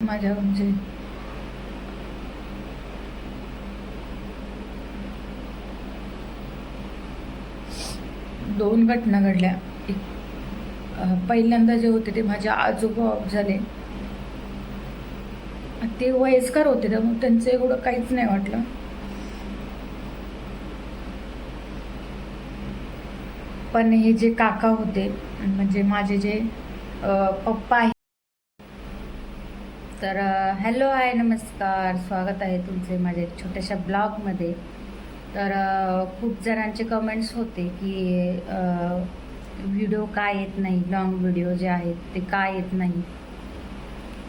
माझ्या म्हणजे दोन घटना घडल्या. एक पहिल्यांदा जे होते ते माझ्या आजोबा ऑफ झाले. ते वयस्कर होते त्यामुळे त्यांचं एवढं काहीच नाही वाटलं. पण हे जे काका होते म्हणजे माझे जे पप्पा आहे तर हॅलो आहे नमस्कार. स्वागत आहे तुमचे माझ्या एक छोट्याशा ब्लॉगमध्ये तर खूप जणांचे कमेंट्स होते की व्हिडिओ का येत नाही? लॉंग व्हिडिओ जे आहेत ते का येत नाही?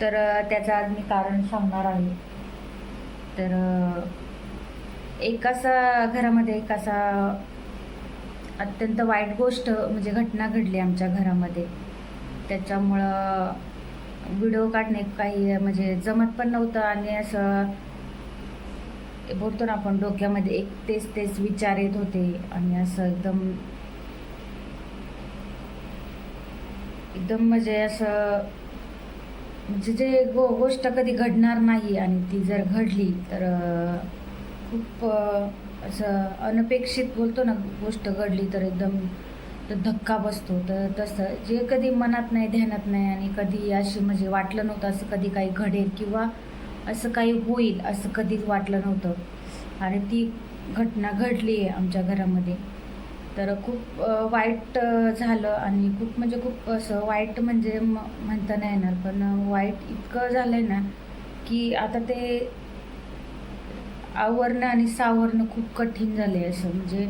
तर त्याचं आज मी कारण सांगणार आहे. तर अ, एक असा घरामध्ये एक असा अत्यंत वाईट गोष्ट म्हणजे घटना घडली आमच्या घरामध्ये. त्याच्यामुळं व्हिडिओ काढणे काही म्हणजे जमत पण नव्हतं आणि असं बोलतो ना आपण डोक्यामध्ये एक तेच तेच विचार येत होते आणि असं एकदम एकदम म्हणजे असं म्हणजे जे गो गोष्ट कधी घडणार नाही आणि ती जर घडली तर खूप असं अनपेक्षित बोलतो ना गोष्ट घडली तर एकदम तर धक्का बसतो. तर तसं जे कधी मनात नाही ध्यानात नाही आणि कधी अशी म्हणजे वाटलं नव्हतं असं कधी काही घडेल किंवा असं काही होईल असं कधीच वाटलं नव्हतं. आणि ती घटना घडली आहे आमच्या घरामध्ये. तर खूप वाईट झालं आणि खूप म्हणजे खूप असं वाईट म्हणजे म म्हणता नाही येणार. पण वाईट इतकं झालं आहे ना की आता ते आवरणं आणि सावरणं खूप कठीण झालं आहे असं. म्हणजे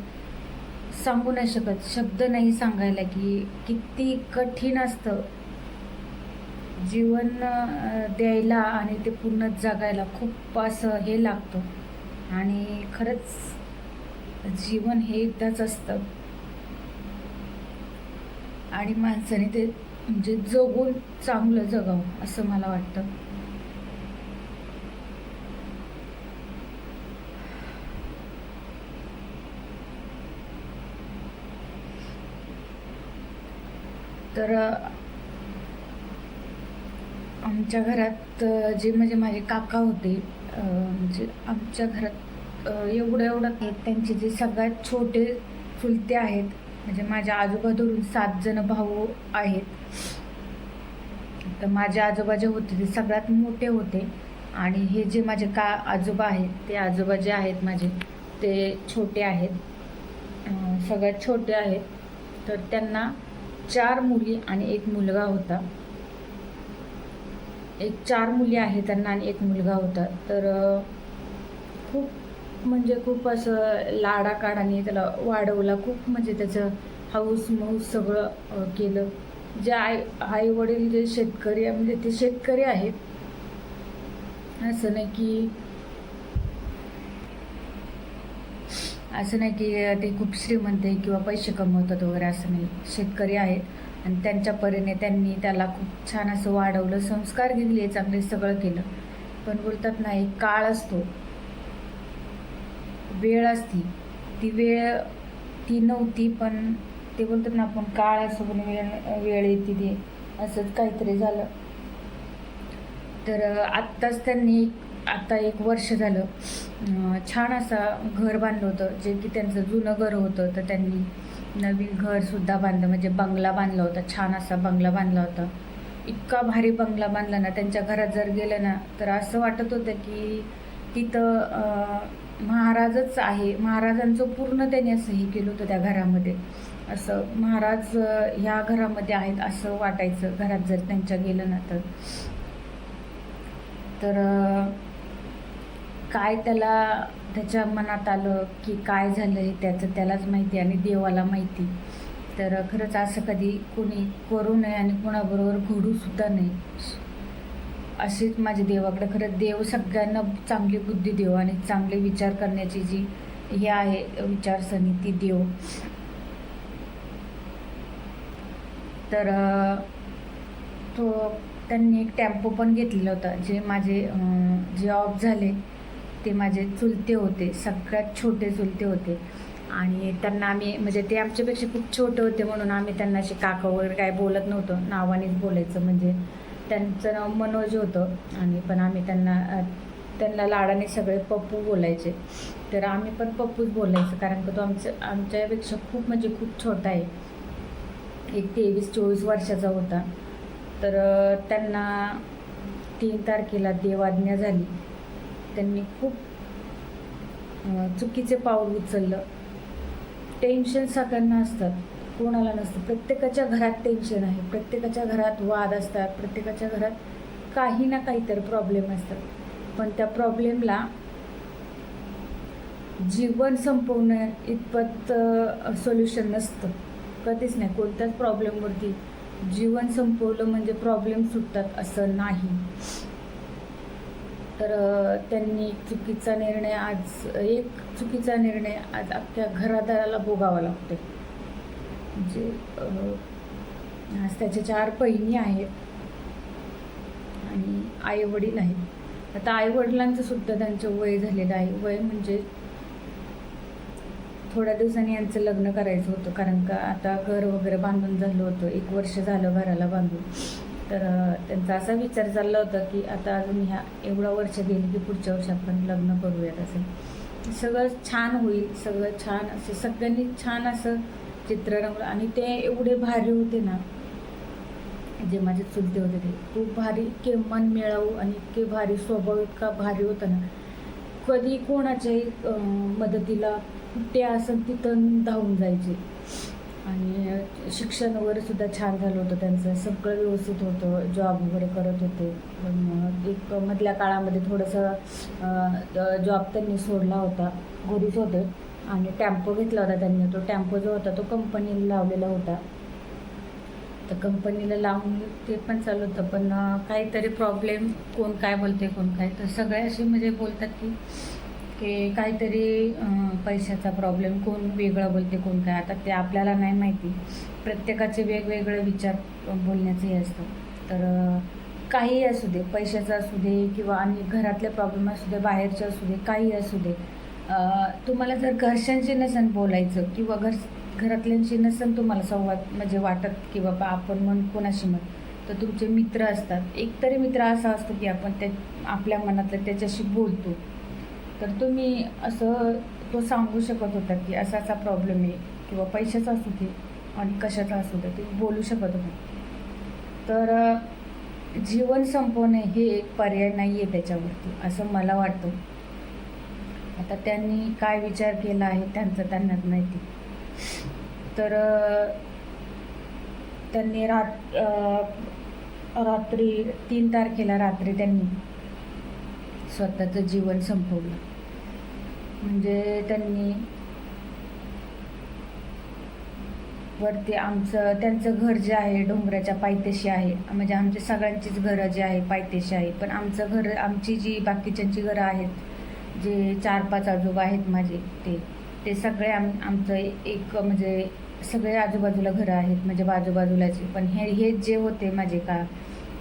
सांगू नाही शकत. शब्द नाही सांगायला की किती कठीण असतं. जीवन द्यायला आणि ते पूर्ण जगायला खूप असं हे लागतं. आणि खरंच जीवन हे एकदाच असतं. आणि माणसाने ते म्हणजे जगून चांगलं जगावं असं मला वाटतं. तर आमच्या घरात जे म्हणजे माझे काका होते म्हणजे आमच्या घरात एवढं एवढं आहेत. त्यांचे जे सगळ्यात छोटे चुलते आहेत म्हणजे माझ्या आजोबा धरून सात जण भाऊ आहेत. तर माझे आजोबा जे होते ते सगळ्यात मोठे होते. आणि हे जे माझे का आजोबा आहेत ते आजोबा जे आहेत माझे ते छोटे आहेत. सगळ्यात छोटे आहेत. तर त्यांना चार मुली आणि एक मुलगा होता. एक चार मुली आहेत त्यांना आणि एक मुलगा होता. तर खूप म्हणजे खूप असं लाडाकाडाने त्याला वाढवला. खूप म्हणजे त्याचं हाऊस माऊस सगळं केलं. जे आई आई वडील जे शेतकरी आहे, म्हणजे ते शेतकरी आहेत. असं नाही की असं नाही की ते खूप श्रीमंत आहे किंवा पैसे कमवतात वगैरे असं नाही. शेतकरी आहेत आणि त्यांच्या परीने त्यांनी त्याला खूप छान असं वाढवलं संस्कार घेतले चांगले सगळं केलं. पण बोलतात ना एक काळ असतो. वेळ असती. ती वेळ ती नव्हती पण ते बोलतात ना आपण काळ असो पण वेळ वेळ येते ते. असंच काहीतरी झालं. तर आत्ताच त्यांनी आता एक वर्ष झालं छान असा घर बांधलं होतं जे की त्यांचं जुनं घर होतं तर त्यांनी नवीन घरसुद्धा बांधलं म्हणजे बंगला बांधला होता छान असा बंगला बांधला होता. इतका भारी बंगला बांधला ना त्यांच्या घरात जर गेलं ना तर असं वाटत होतं की तिथं महाराजच आहे महाराजांचं पूर्ण त्यांनी असं हे केलं होतं त्या घरामध्ये. असं महाराज ह्या घरामध्ये आहेत असं वाटायचं घरात जर त्यांच्या गेलं ना तर. तर काय त्याला त्याच्या मनात आलं की काय झालं हे त्याचं त्यालाच माहिती आणि देवाला माहिती. तर खरंच असं कधी कोणी करू नये आणि कोणाबरोबर घडूसुद्धा नाही अशीच माझ्या देवाकडे खरंच देव सगळ्यांना चांगली बुद्धी देव आणि चांगले विचार करण्याची जी हे आहे विचारसरणी ती देव. तर तो त्यांनी एक टेम्पो पण घेतलेला होता जे माझे जे ऑफ झाले. ते माझे चुलते होते सगळ्यात छोटे चुलते होते. आणि त्यांना आम्ही म्हणजे ते आमच्यापेक्षा खूप छोटे होते म्हणून आम्ही त्यांना असे काका वगैरे काय बोलत नव्हतो. नावानेच बोलायचं म्हणजे त्यांचं नाव मनोज होतं. आणि पण आम्ही त्यांना त्यांना लाडाने सगळे पप्पू बोलायचे. तर आम्ही पण पप्पूच बोलायचं कारण का तो आमचं आमच्यापेक्षा खूप म्हणजे खूप छोटा आहे. एक तेवीस चोवीस वर्षाचा होता. तर त्यांना तीन तारखेला देवाज्ञा झाली. त्यांनी खूप चुकीचे पाऊल उचललं. टेन्शन सगळ्यांना असतात. कोणाला नसतं. प्रत्येकाच्या घरात टेन्शन आहे. प्रत्येकाच्या घरात वाद असतात. प्रत्येकाच्या घरात काही ना काहीतरी प्रॉब्लेम असतात. पण त्या प्रॉब्लेमला जीवन संपवणं इतपत सोल्युशन नसतं. कधीच नाही. कोणत्याच प्रॉब्लेमवरती जीवन संपवलं म्हणजे प्रॉब्लेम सुटतात असं नाही. तर त्यांनी चुकीचा निर्णय आज एक चुकीचा निर्णय आज अख्ख्या घरादाराला भोगावा लागतो म्हणजे आज त्याच्या चार बहिणी आहेत आणि आई वडील आहेत. आता आई वडिलांचं सुद्धा त्यांचं वय झालेलं आहे. वय म्हणजे थोड्या दिवसांनी यांचं लग्न करायचं होतं. कारण का आता घर वगैरे बांधून झालं होतं. एक वर्ष झालं घराला बांधून. तर त्यांचा असा विचार चालला होता की आता अजून ह्या एवढा वर्ष गेली की पुढच्या वर्षी आपण लग्न करूयात असं. सगळं छान होईल सगळं छान असं सगळ्यांनी छान असं चित्र रंगलं आणि ते एवढे भारी होते ना. जे माझे चुलते होते ते खूप भारी इतके मन मिळावू आणि इतके भारी स्वभाव इतका भारी होता ना. कधी कोणाच्याही मदतीला ते असं तिथं धावून जायचे. आणि शिक्षण वगैरे सुद्धा छान झालं होतं त्यांचं. सगळं व्यवस्थित होतं. जॉब वगैरे करत होते. पण एक मधल्या काळामध्ये थोडंसं जॉब त्यांनी सोडला होता. घरीच होते. आणि टॅम्पो घेतला होता त्यांनी. तो टॅम्पो जो होता तो कंपनीला लावलेला होता. तर कंपनीला लावून ते पण चालू होतं. पण काहीतरी प्रॉब्लेम कोण काय बोलते कोण काय. तर सगळे असे म्हणजे बोलतात की की काहीतरी पैशाचा प्रॉब्लेम कोण वेगळं बोलते कोण काय. आता ते आपल्याला नाही माहिती. प्रत्येकाचे वेगवेगळे विचार बोलण्याचे बोलण्याचं हे असतं तर काहीही काही असू दे पैशाचं असू दे किंवा आणि घरातले प्रॉब्लेम असू दे बाहेरचे असू दे काही असू दे. तुम्हाला जर घरच्यांशी नसेल बोलायचं किंवा घर घरातल्यांशी नसेल तुम्हाला संवाद म्हणजे वाटत की बाबा आपण म्हण कोणाशी म्हण तर तुमचे मित्र असतात. एकतरी मित्र असा असतो की आपण त्या आपल्या मनातलं त्याच्याशी बोलतो. तर तुम्ही असं तो सांगू शकत होता की असा असा प्रॉब्लेम आहे किंवा पैशाचा असू दे आणि कशाचा असू दे ते बोलू शकत होते. तर जीवन संपवणे हे एक पर्याय नाही आहे त्याच्यावरती असं मला वाटतं. आता त्यांनी काय विचार केला आहे त्यांचं त्यांनाच माहिती. तर त्यांनी रात रात्री तीन तारखेला रात्री त्यांनी स्वतःचं जीवन संपवलं. म्हणजे त्यांनी वरती आमचं त्यांचं घर जे आहे डोंगराच्या पायथ्याशी आहे. म्हणजे आमचे सगळ्यांचीच घरं जे आहे पायथ्याशी आहे. पण आमचं घर आमची जी बाकीच्यांची घरं आहेत जे चार पाच आजोबा आहेत माझे ते ते सगळे आम आमचं एक म्हणजे सगळे आजूबाजूला घरं आहेत म्हणजे बाजूबाजूलाचे. पण हे हे जे होते माझे का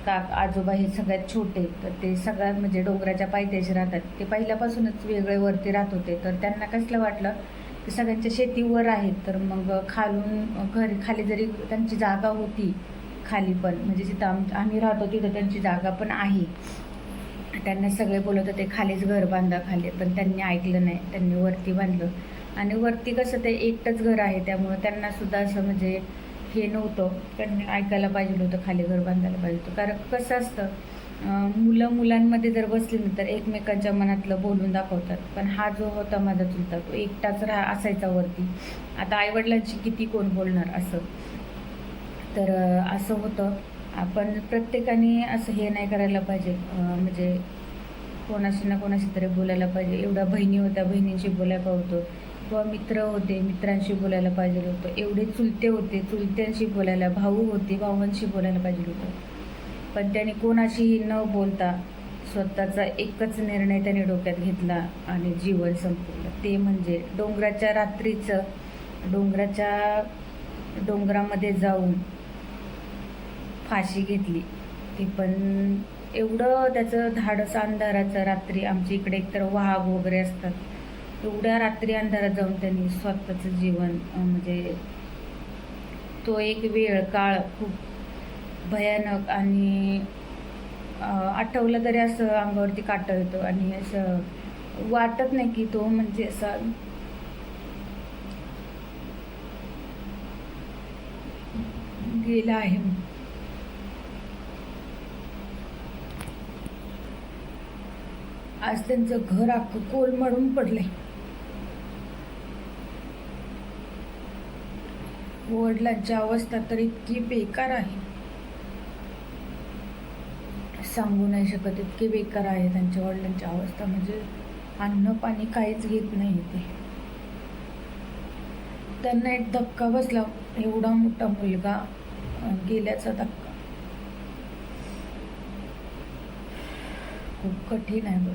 का आजोबा हे सगळ्यात छोटे तर ते सगळ्यात म्हणजे डोंगराच्या पायथ्याशी राहतात. ते पहिल्यापासूनच वेगळे वरती राहत होते. तर त्यांना कसलं वाटलं की सगळ्यांच्या शेतीवर आहेत तर मग खालून घरी खाली जरी त्यांची जागा होती खाली पण म्हणजे जिथं आम आम्ही राहतो तिथं त्यांची जागा पण आहे. त्यांना सगळे बोलत होते खालीच घर बांधा खाली. पण त्यांनी ऐकलं नाही. त्यांनी वरती बांधलं. आणि वरती कसं ते एकटंच घर आहे त्यामुळं त्यांना सुद्धा असं म्हणजे हे नव्हतं. त्यांनी ऐकायला पाहिजे होतं खाली घर बांधायला पाहिजे होतं. कारण कसं असतं मुलं मुलांमध्ये जर बसली ना तर एकमेकांच्या मनातलं बोलून दाखवतात. पण हा जो होता माझा चुलता तो एकटाच राहा असायचा वरती. आता आईवडिलांची किती कोण बोलणार असं? तर असं होतं. आपण प्रत्येकाने असं हे नाही करायला पाहिजे. म्हणजे कोणाशी ना कोणाशी तरी बोलायला पाहिजे. एवढ्या बहिणी होत्या बहिणींशी बोलायला होतं. किंवा मित्र होते मित्रांशी बोलायला पाहिजे होतं. एवढे चुलते होते चुलत्यांशी बोलायला भाऊ होते भावांशी बोलायला पाहिजे होतं. पण त्याने कोणाशीही न बोलता स्वतःचा एकच निर्णय त्याने डोक्यात घेतला आणि जीवन संपवलं ते म्हणजे डोंगराच्या रात्रीचं डोंगराच्या डोंगरामध्ये जाऊन फाशी घेतली. ते पण एवढं त्याचं धाडस अंधाराचं रात्री आमच्या इकडे एकतर वाघ वगैरे असतात. एवढ्या रात्री अंधारात जाऊन त्यांनी स्वतःचं जीवन म्हणजे तो एक वेळ काळ खूप भयानक आणि आठवलं तरी असं अंगावरती काटा येतो आणि असं वाटत नाही की तो म्हणजे असा गेला आहे. आज त्यांचं घर अख्खं कोलमडून पडलंय. वडिलांची अवस्था तर इतकी बेकार आहे. सांगू नाही शकत इतकी बेकार आहे त्यांच्या वडिलांची अवस्था. म्हणजे अन्न पाणी काहीच घेत नाही ते. त्यांना एक धक्का बसला. एवढा मोठा मुलगा गेल्याचा धक्का. खूप कठीण आहे बघ.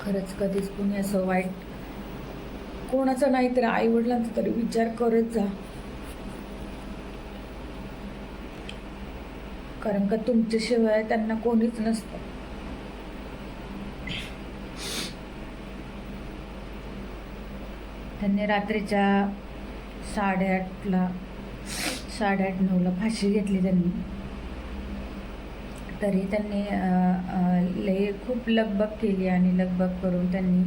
खरंच कधीच कोणी असं वाईट कोणाचा नाही तर आई वडिलांचा तरी विचार करत जा. कारण का तुमच्याशिवाय त्यांना कोणीच नसतं. त्यांनी रात्रीच्या साडेआठला साडेआठ नऊला फाशी घेतली त्यांनी. तरी त्यांनी लय खूप लगबग केली आणि लगबग करून त्यांनी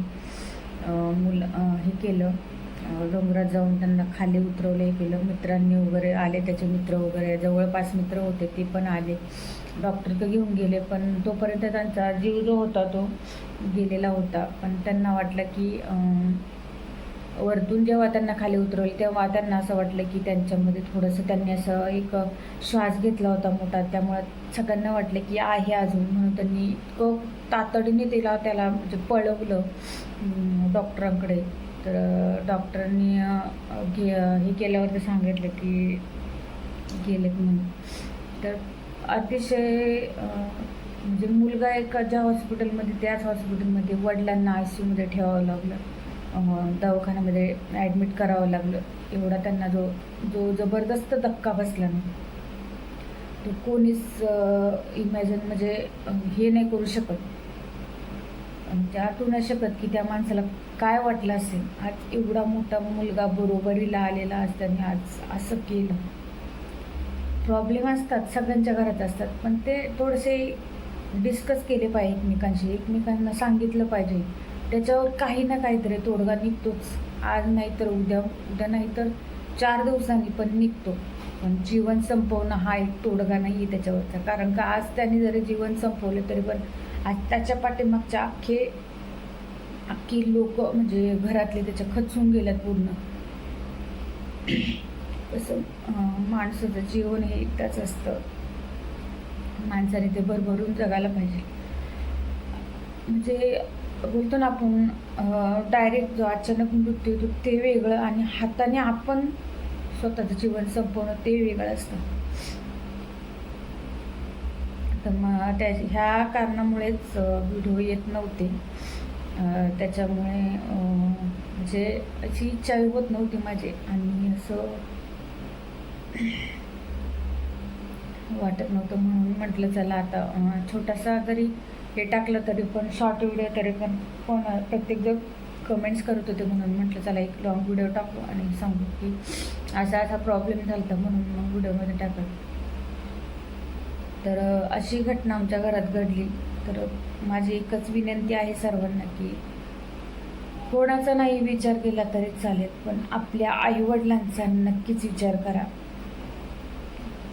मुलं हे केलं. डोंगरात जाऊन त्यांना खाली उतरवलं हे केलं. मित्रांनी वगैरे आले त्याचे मित्र वगैरे जवळपास मित्र होते ते पण आले. डॉक्टर तर घेऊन गेले पण तोपर्यंत त्यांचा जीव जो होता तो गेलेला होता. पण त्यांना वाटलं की वरतून जेव्हा त्यांना खाली उतरवले तेव्हा त्यांना असं वाटलं की त्यांच्यामध्ये थोडंसं त्यांनी असं एक श्वास घेतला होता मोठा. त्यामुळं सगळ्यांना वाटलं की आहे अजून म्हणून त्यांनी इतकं तातडीने तिला त्याला म्हणजे पळवलं डॉक्टरांकडे. तर डॉक्टरांनी घे हे केल्यावर ते सांगितलं की गेलेत म्हणून. तर अतिशय म्हणजे मुलगा एका ज्या हॉस्पिटलमध्ये त्याच हॉस्पिटलमध्ये वडिलांना आय सीमध्ये ठेवावं लागलं. दवाखान्यामध्ये ॲडमिट करावं लागलं. एवढा त्यांना जो जो जबरदस्त धक्का बसला ना तो कोणीच इमॅजिन म्हणजे हे नाही करू शकत. आणि ते आठवू नाही शकत की त्या माणसाला काय वाटलं असेल. आज एवढा मोठा मुलगा बरोबरीला आलेला असताना आज असं केलं. प्रॉब्लेम असतात सगळ्यांच्या घरात असतात. पण ते थोडेसे डिस्कस केले पाहिजे एकमेकांशी. एकमेकांना सांगितलं पाहिजे. त्याच्यावर काही ना काहीतरी तोडगा निघतोच. आज नाही तर उद्या उद्या नाही तर चार दिवसांनी पण निघतो. पण जीवन संपवणं हा एक तोडगा नाही आहे त्याच्यावरचा. कारण का आज त्याने जरी जीवन संपवलं तरी पण आज त्याच्या पाठीमागच्या अख्खे अख्खी लोक म्हणजे घरातले त्याच्या खचून गेल्यात पूर्ण. तसं माणसाचं जीवन हे एकदाच असतं. माणसाने ते भरभरून जगायला पाहिजे. म्हणजे बोलतो ना आपण डायरेक्ट जो अचानक मृत्यू येतो ते वेगळं आणि हाताने आपण स्वतःचं जीवन संपवणं ते वेगळं असतं. तर मग त्या ह्या कारणामुळेच व्हिडिओ येत नव्हते. त्याच्यामुळे म्हणजे अशी इच्छा होत नव्हती माझी आणि असं वाटत नव्हतं म्हणून म्हटलं चला आता छोटासा जरी हे टाकलं तरी पण शॉर्ट व्हिडिओ तरी पण कोण प्रत्येकजण कमेंट्स करत होते म्हणून म्हटलं चला एक लॉंग व्हिडिओ टाकू आणि सांगू की असा असा प्रॉब्लेम झाला होता म्हणून मग व्हिडिओमध्ये टाकत तर अशी घटना आमच्या घरात घडली. तर माझी एकच विनंती आहे सर्वांना की कोणाचा नाही विचार केला तरी चालेल पण आपल्या आईवडिलांचा नक्कीच विचार करा.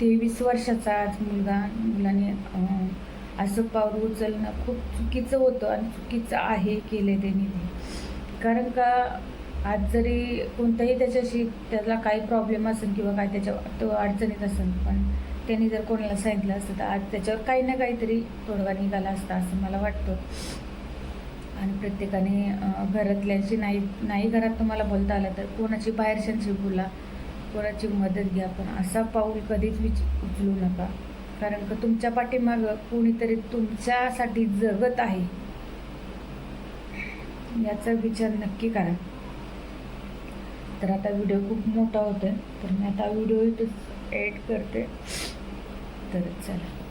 तेवीस वर्षाचा आज मुलगा मुलाने असं पाऊल उचलणं खूप चुकीचं होतं आणि चुकीचं आहे केले त्यांनी ते. कारण का आज जरी कोणताही त्याच्याशी त्याला काही प्रॉब्लेम असेल किंवा काय त्याच्या तो अडचणीत असेल पण त्यांनी जर कोणाला सांगितलं असतं तर आज त्याच्यावर काही ना काहीतरी तोडगा निघाला असता असं मला वाटतं. आणि प्रत्येकाने घरातल्याशी घरातल्यांशी नाही नाही घरात तुम्हाला बोलता आलं तर कोणाची बाहेरच्यांशी बोला कोणाची मदत घ्या पण असा पाऊल कधीच विच उचलू नका. कारण का तुमच्या पाठीमागं कोणीतरी तुमच्यासाठी जगत आहे. याचा विचार नक्की करा. तर आता व्हिडिओ खूप मोठा होतोय. तर मी आता व्हिडिओ इथंच एड करते. तर चला.